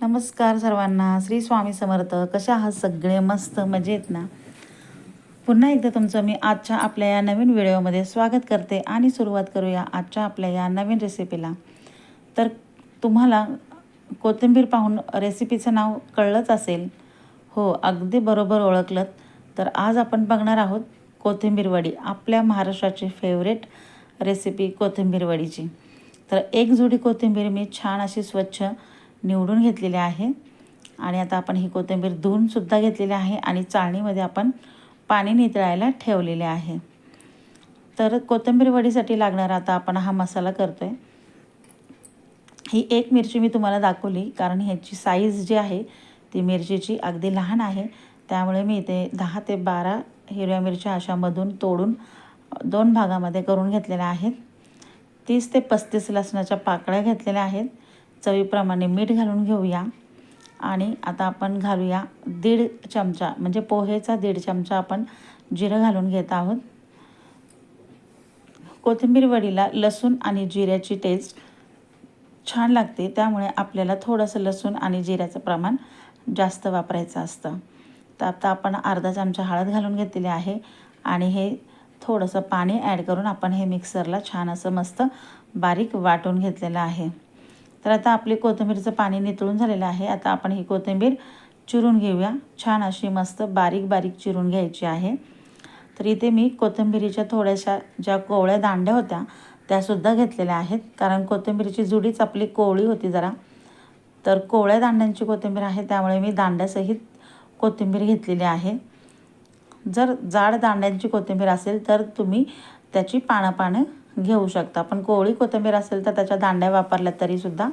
नमस्कार सर्वांना. श्री स्वामी समर्थ. कशा आहात सगळे? मस्त मजेत ना? पुन्हा एकदा तुमचं मी आजच्या आपल्या या नवीन व्हिडिओमध्ये स्वागत करते आणि सुरुवात करूया आजच्या आपल्या या नवीन रेसिपीला तर तुम्हाला कोथिंबीर पाहून रेसिपीचं नाव कळलंच असेल. हो अगदी बरोबर ओळखलं तर आज आपण बघणार आहोत कोथिंबीर वडी आपल्या महाराष्ट्राची फेवरेट रेसिपी कोथिंबीर वडीची. तर एक जुडी कोथिंबीर मी छान अशी स्वच्छ निवडून घेतलेले आहे. आणि आता आपण ही कोथिंबीर धुवूनसुद्धा घेतलेली आहे आणि चाळणीमध्ये आपण पाणी नितळायला ठेवलेले आहे. तर कोथिंबीर वडीसाठी लागणारा आता आपण हा मसाला करतो आहे ही एक मिरची मी तुम्हाला दाखवली कारण ह्याची साईज जी आहे ती मिरचीची अगदी लहान आहे. त्यामुळे मी इथे दहा ते बारा हिरव्या मिरच्या अशामधून तोडून दोन भागामध्ये करून घेतलेल्या आहेत. तीस ते पस्तीस लसणाच्या पाकळ्या घेतलेल्या आहेत. चवीप्रमाणे मीठ घालून घेऊया. आणि आता आपण घालूया दीड चमचा म्हणजे पोहेचा दीड चमचा आपण जिरं घालून घेत आहोत. कोथिंबीर वडीला लसूण आणि जिऱ्याची टेस्ट छान लागते. त्यामुळे आपल्याला थोडंसं लसूण आणि जिऱ्याचं प्रमाण जास्त वापरायचं असतं. तर आता आपण अर्धा चमचा हळद घालून घेतलेली आहे. आणि हे थोडंसं पाणी ॲड करून आपण हे मिक्सरला छान असं मस्त बारीक वाटून घेतलेलं आहे. तर आता आपली कोथिंबीरचं पाणी नितळून झालेलं आहे. आता आपण ही कोथिंबीर चिरून घेऊया. छान अशी मस्त बारीक बारीक चिरून घ्यायची आहे. तर इथे मी कोथिंबीरीच्या थोड्याशा ज्या कोवळ्या दांड्या होत्या त्यासुद्धा घेतलेल्या आहेत. कारण कोथिंबीरीची जुडीच आपली कोवळी होती जरा. तर कोवळ्या दांड्यांची कोथिंबीर आहे त्यामुळे मी दांड्यासहित कोथिंबीर घेतलेली आहे. जर जाड दांड्यांची कोथिंबीर असेल तर तुम्ही त्याची पानं पानं घेऊ शकता. पण कोवळी कोथिंबीर असेल तर त्याच्या दांड्या वापरल्या तरीसुद्धा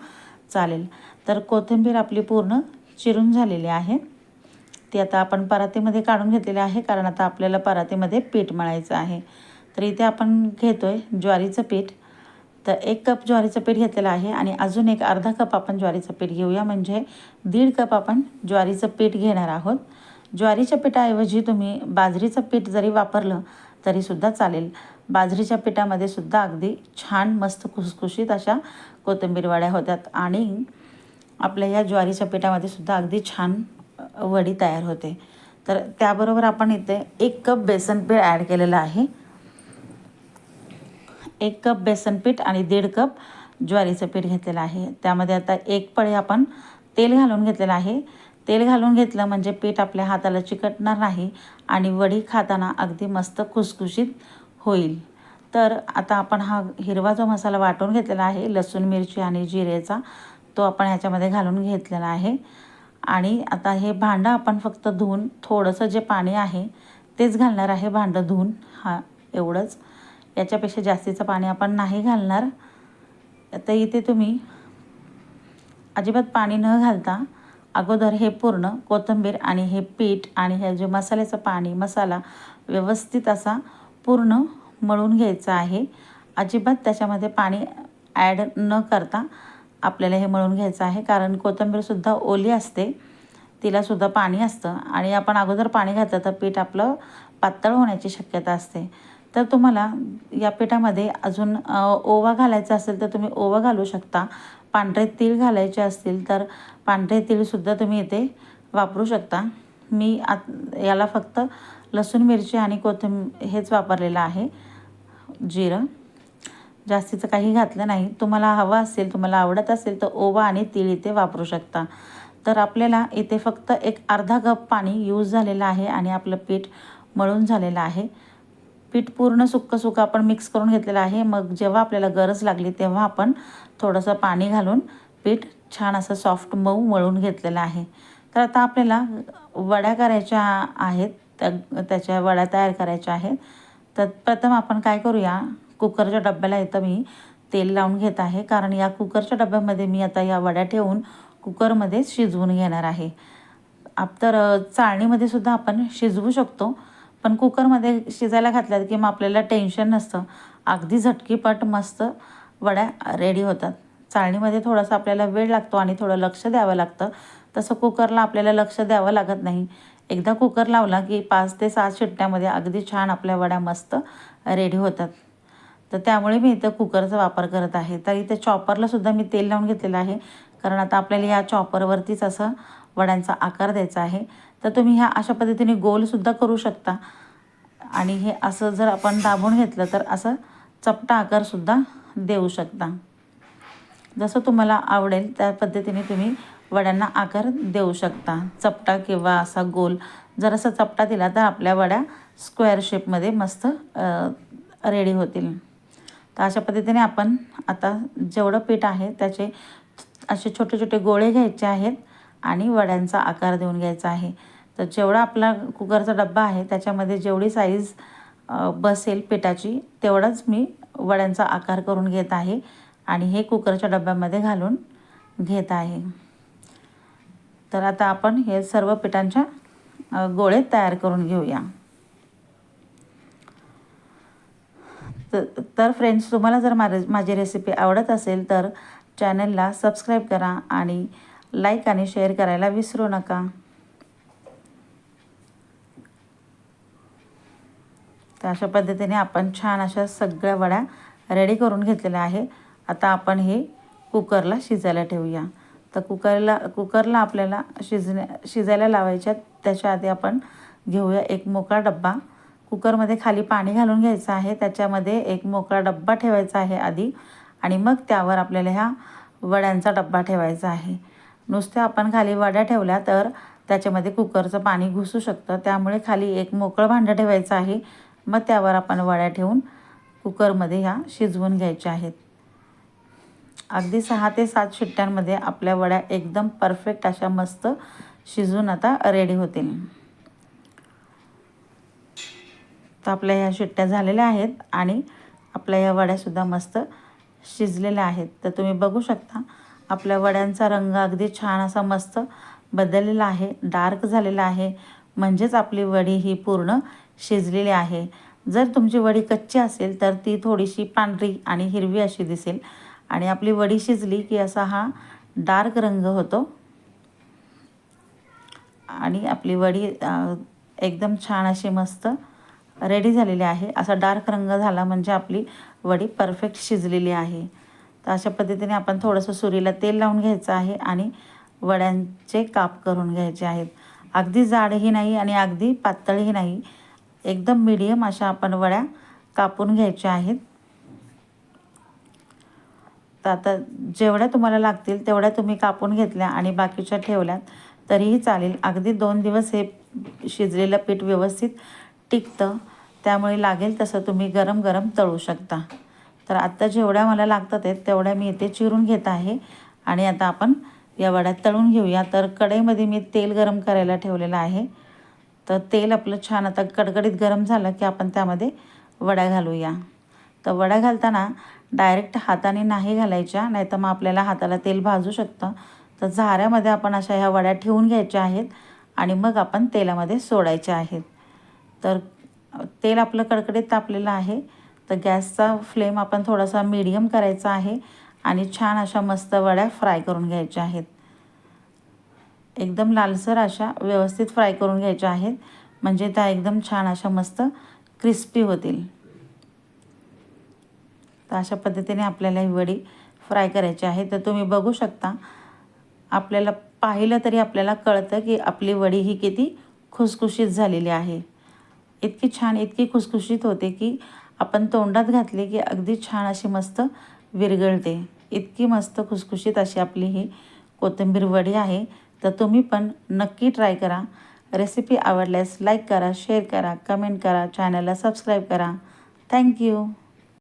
चालेल. तर कोथिंबीर आपली पूर्ण चिरून झालेली आहे. ती आता आपण परातीमध्ये काढून घेतलेली आहे कारण आता आपल्याला परातीमध्ये पीठ मळायचं आहे. तर इथे आपण घेतो आहे ज्वारीचं पीठ. तर एक कप ज्वारीचं पीठ घेतलेलं आहे आणि अजून एक अर्धा कप आपण ज्वारीचं पीठ घेऊया. म्हणजे दीड कप आपण ज्वारीचं पीठ घेणार आहोत. ज्वारीच्या पिठाऐवजी तुम्ही बाजरीचं पीठ जरी वापरलं तरीसुद्धा चालेल. बाजरीच्या पिठामध्ये सुद्धा अगदी छान मस्त खुसखुशीत अशा कोथिंबीर वड्या आणि आपल्या या ज्वारीच्या पिठामध्ये सुद्धा अगदी छान वडी तयार होते. तर त्याबरोबर आपण इथे एक कप बेसन पीठ ॲड केलेलं आहे. एक कप बेसन पीठ आणि दीड कप ज्वारीचं पीठ घेतलेलं आहे. त्यामध्ये आता एक पळी आपण तेल घालून घेतलेलं आहे. तेल घालून घेतलं म्हणजे पीठ आपल्या हाताला चिकटणार नाही आणि वडी खाताना अगदी मस्त खुसखुशीत होईल. तर आता आपण हा हिरवा जो मसाला वाटून घेतलेला आहे लसूण मिरची आणि जिरेचा तो आपण ह्याच्यामध्ये घालून घेतलेला आहे. आणि आता हे भांडं आपण फक्त धुवून थोडंसं जे पाणी आहे तेच घालणार आहे भांडं धुवून. हा एवढंच. याच्यापेक्षा जास्तीचं पाणी आपण नाही घालणार. तर इथे तुम्ही अजिबात पाणी न घालता अगोदर हे पूर्ण कोथिंबीर आणि हे पीठ आणि हे जे मसाल्याचं पाणी मसाला व्यवस्थित असा पूर्ण मळून घ्यायचं आहे. अजिबात त्याच्यामध्ये पाणी ॲड न करता आपल्याला हे मळून घ्यायचं आहे. कारण कोथिंबीरसुद्धा ओली असते तिलासुद्धा पाणी असतं आणि आपण अगोदर पाणी घातलं तर पीठ आपलं पातळ होण्याची शक्यता असते. तर तुम्हाला या पिठामध्ये अजून ओवा घालायचा असेल तर तुम्ही ओवा घालू शकता. पांढरे तीळ घालायचे असतील तर पांढरे तीळसुद्धा तुम्ही इथे वापरू शकता. मी आत याला फक्त लसूण मिरची आणि कोथिंब हेच वापरलेलं आहे. जिरं. जास्तीचं काही घातलं नाही. तुम्हाला हवं असेल तुम्हाला आवडत असेल तर ओवा आणि तीळ इथे वापरू शकता. तर आपल्याला इथे फक्त एक अर्धा कप पाणी यूज झालेलं आहे आणि आपलं पीठ मळून झालेलं आहे. पीठ पूर्ण सुक्कं सुक्कं आपण मिक्स करून घेतलेलं आहे. मग जेव्हा आपल्याला गरज लागली तेव्हा आपण थोडंसं पाणी घालून पीठ छान असं सॉफ्ट मऊ मळून घेतलेलं आहे. तर आता आपल्याला वड्या करायच्या आहेत त्या त्याच्या वड्या तयार करायच्या आहेत. तर प्रथम आपण काय करूया कुकरच्या डब्याला इथं मी तेल लावून घेत आहे. कारण या कुकरच्या डब्यामध्ये मी आता या वड्या ठेवून कुकरमध्ये शिजवून घेणार आहे. आप तर चाळणीमध्ये सुद्धा आपण शिजवू शकतो. पण कुकरमध्ये शिजायला घातल्यात की मग आपल्याला टेन्शन नसतं. अगदी झटकीपट मस्त वड्या रेडी होतात. चाळणीमध्ये थोडासा आपल्याला वेळ लागतो आणि थोडं लक्ष द्यावं लागतं. तसं कुकरला आपल्याला लक्ष द्यावं लागत नाही. एकदा कुकर लावला की पाच ते सात शिट्ट्यामध्ये अगदी छान आपल्या वड्या मस्त रेडी होतात. तर त्यामुळे मी इथं कुकरचा वापर करत आहे. तर इथे चॉपरलासुद्धा मी तेल लावून घेतलेलं आहे. कारण आता आपल्याला या चॉपरवरतीच असं वड्यांचा आकार द्यायचा आहे. तर तुम्ही ह्या अशा पद्धतीने गोलसुद्धा करू शकता. आणि हे असं जर आपण दाबून घेतलं तर असं चपटा आकारसुद्धा देऊ शकता. जसं तुम्हाला आवडेल त्या पद्धतीने तुम्ही वड्यांना आकार देऊ शकता. चपटा किंवा असा गोल जर असा चपटा दिला तर आपल्या वड्या स्क्वेअर शेपमध्ये मस्त रेडी होतील. तर अशा पद्धतीने आपण आता जेवढं पीठ आहे त्याचे असे छोटे छोटे गोळे घ्यायचे आहेत आणि वड्यांचा आकार देऊन घ्यायचा आहे. तर जेवढा आपला कुकरचा डब्बा आहे त्याच्यामध्ये जेवढी साईज बसेल पिठाची तेवढाच मी वड्यांचा आकार करून घेत आहे आणि हे कुकरच्या डब्यामध्ये घालून घेत आहे. तर आता आपण हे सर्व पिठांच्या गोळे तयार करून घेऊया. तर फ्रेंड्स तुम्हाला जर माझे माझी रेसिपी आवडत असेल तर चॅनलला सबस्क्राईब करा आणि लाईक आणि शेअर करायला विसरू नका. तर अशा पद्धतीने आपण छान अशा सगळ्या वड्या रेडी करून घेतलेल्या आहे आता आपण हे कुकरला शिजायला ठेवूया. तर कुकरला कुकरला आपल्याला शिजण्या शिजायला लावायच्या त्याच्या आधी आपण घेऊया एक मोकळा डब्बा. कुकरमध्ये खाली पाणी घालून घ्यायचं आहे. त्याच्यामध्ये एक मोकळा डब्बा ठेवायचा आहे आधी. आणि मग त्यावर आपल्याला ह्या वड्यांचा डब्बा ठेवायचा आहे. नुसत्या आपण खाली वड्या ठेवल्या तर त्याच्यामध्ये कुकरचं पाणी घुसू शकतं. त्यामुळे खाली एक मोकळं भांडं ठेवायचं आहे. मग त्यावर आपण वड्या ठेवून कुकरमध्ये ह्या शिजवून घ्यायच्या आहेत. अगदी सहा ते सात शिट्ट्यांमध्ये आपल्या वड्या एकदम परफेक्ट अशा मस्त शिजून आता रेडी होतील. तर आपल्या ह्या शिट्ट्या झालेल्या आहेत आणि आपल्या ह्या वड्यासुद्धा मस्त शिजलेल्या आहेत. तर तुम्ही बघू शकता आपल्या वड्यांचा रंग अगदी छान असा मस्त बदललेला आहे डार्क झालेला आहे. म्हणजेच आपली वडी ही पूर्ण शिजलेली आहे. जर तुमची वडी कच्ची असेल तर ती थोडीशी पांढरी आणि हिरवी अशी दिसेल. आणि आपली वडी शिजली की असा हा डार्क रंग होतो. आणि आपली वडी एकदम छान अशी मस्त रेडी झालेली आहे. असा डार्क रंग झाला म्हणजे आपली वडी परफेक्ट शिजलेली आहे. तर अशा पद्धतीने आपण थोडंसं सुरीला तेल लावून घ्यायचं आहे आणि वड्यांचे काप करून घ्यायचे आहेत. अगदी जाडही नाही आणि अगदी पातळही नाही. एकदम मीडियम अशा आपण वड्या कापून घ्यायच्या आहेत. तर आता जेवढ्या तुम्हाला लागतील तेवढ्या तुम्ही कापून घेतल्या आणि बाकीच्या ठेवल्यात तरीही चालेल. अगदी दोन दिवस हे शिजलेलं पीठ व्यवस्थित टिकतं. त्यामुळे लागेल तसं तुम्ही गरम गरम तळू शकता. तर आत्ता जेवढ्या मला लागतात आहेत तेवढ्या मी इथे चिरून घेत आहे. आणि आता आपण या वड्या तळून घेऊया. तर कढईमध्ये मी तेल गरम करायला ठेवलेलं आहे. तर तेल आपलं छान आता कडकडीत गरम झालं की आपण त्यामध्ये वड्या घालूया. तर वड्या घालताना डायरेक्ट हाताने नाही घालायच्या नाही तर मग आपल्याला हाताला तेल भाजू शकतं. तर झाऱ्यामध्ये आपण अशा ह्या वड्या ठेवून घ्यायच्या आहेत आणि मग आपण तेलामध्ये सोडायच्या आहेत. तर तेल आपलं कडकडीत तापलेलं आहे. तर गॅसचा फ्लेम आपण थोडासा मीडियम करायचा आहे आणि छान अशा मस्त वड्या फ्राय करून घ्यायच्या आहेत. एकदम लालसर अशा व्यवस्थित फ्राय करून घ्यायच्या आहेत. म्हणजे त्या एकदम छान अशा मस्त क्रिस्पी होतील. तर अशा पद्धतीने आपल्याला ही वडी फ्राय करायची आहे. तर तुम्ही बघू शकता आपल्याला पाहिलं तरी आपल्याला कळतं की आपली वडी ही किती खुसखुशीत झालेली आहे. इतकी छान इतकी खुसखुशीत होते की आपण तोंडात घातले की अगदी छान अशी मस्त विरघळते. इतकी मस्त खुसखुशीत अशी आपली ही कोथिंबीर वडी आहे. तर तुम्ही पण नक्की ट्राय करा. रेसिपी आवडल्यास लाईक करा शेअर करा कमेंट करा चॅनलला सबस्क्राईब करा. थँक्यू